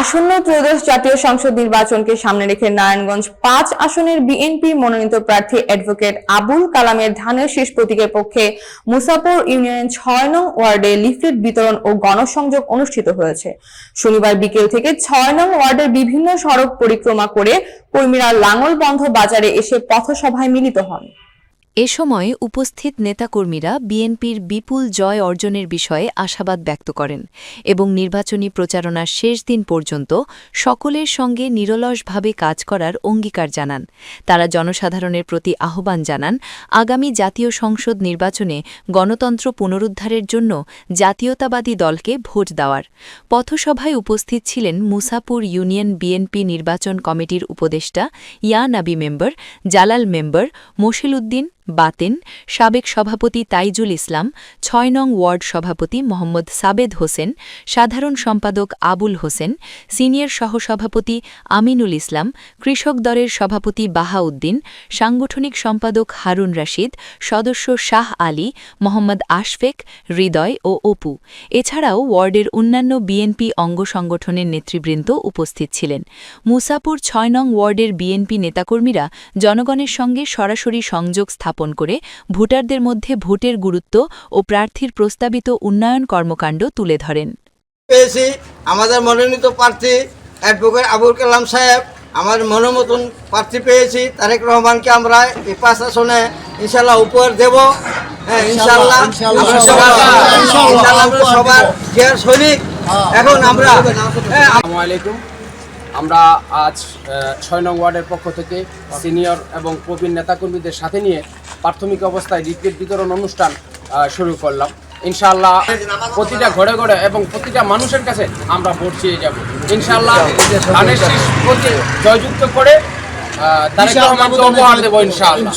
আসন্ন ত্রয়োদশ জাতীয় সংসদ নির্বাচনকে সামনে রেখে নারায়ণগঞ্জ পাঁচ আসনের বিএনপি মনোনীত প্রার্থী অ্যাডভোকেট আবুল কালামের ধানের শেষ প্রতীকের পক্ষে মুসাপুর ইউনিয়নের ছয় নং ওয়ার্ডে লিফলেট বিতরণ ও গণসংযোগ অনুষ্ঠিত হয়েছে। শনিবার বিকেল থেকে ছয় নং ওয়ার্ডের বিভিন্ন সড়ক পরিক্রমা করে কর্মীরা লাঙ্গলবন্ধ বাজারে এসে পথসভায় মিলিত হন। এ সময় উপস্থিত নেতাকর্মীরা বিএনপির বিপুল জয় অর্জনের বিষয়ে আশাবাদ ব্যক্ত করেন এবং নির্বাচনী প্রচারণার শেষ দিন পর্যন্ত সকলের সঙ্গে নিরলসভাবে কাজ করার অঙ্গীকার জানান। তারা জনসাধারণের প্রতি আহ্বান জানান, আগামী জাতীয় সংসদ নির্বাচনে গণতন্ত্র পুনরুদ্ধারের জন্য জাতীয়তাবাদী দলকে ভোট দেওয়ার। পথসভায় উপস্থিত ছিলেন মুসাপুর ইউনিয়ন বিএনপি নির্বাচন কমিটির উপদেষ্টা ইয়া নাবি মেম্বার, জালাল মেম্বার, মশিল উদ্দিন বাতেন সাবেক সভাপতি তাইজুল ইসলাম, ছয় নং ওয়ার্ড সভাপতি মোহাম্মদ সাবেদ হোসেন, সাধারণ সম্পাদক আবুল হোসেন, সিনিয়র সহসভাপতি আমিনুল ইসলাম, কৃষক দলের সভাপতি বাহাউদ্দিন, সাংগঠনিক সম্পাদক হারুন রাশিদ, সদস্য শাহ আলী, মোহাম্মদ আশফেক, হৃদয় ও অপু। এছাড়াও ওয়ার্ডের অন্যান্য বিএনপি অঙ্গ সংগঠনের নেতৃবৃন্দ উপস্থিত ছিলেন। মুসাপুর ছয় নং ওয়ার্ডের বিএনপি নেতাকর্মীরা জনগণের সঙ্গে সরাসরি সংযোগ স্থাপন করে ভোটারদের মধ্যে ভোটের গুরুত্ব ও প্রার্থীর প্রস্তাবিত উন্নয়ন কর্মকাণ্ড তুলে ধরেন। পেয়েছি। আমাদের মনোনীত প্রার্থী অ্যাডভোকেট আবুল কালাম সাহেব। আমার মনোমতন প্রার্থী পেয়েছি। তারেক রহমানকে আমরা এই পাঁচ আসনে ইনশাল্লাহ উপহার দেব। হ্যাঁ ইনশাল্লাহ আমরা সবার জিয়ার সৈনিক। এখন আমরা হ্যাঁ আলাইকুম। আমরা আজ ছয় নং ওয়ার্ডের পক্ষ থেকে সিনিয়র এবং প্রবীণ নেতাকর্মীদের সাথে নিয়ে প্রাথমিক অবস্থায় রিপিট বিতরণ অনুষ্ঠান আহ, শুরু করলাম। ইনশাল্লাহ প্রতিটা ঘরে ঘরে এবং প্রতিটা মানুষের কাছে আমরা ভোট চেয়ে যাব। ইনশাল্লাহ ধানের শীষ প্রতি জয়যুক্ত করে তারেক রহমানকে উপহার দেবো ইনশাআল্লাহ।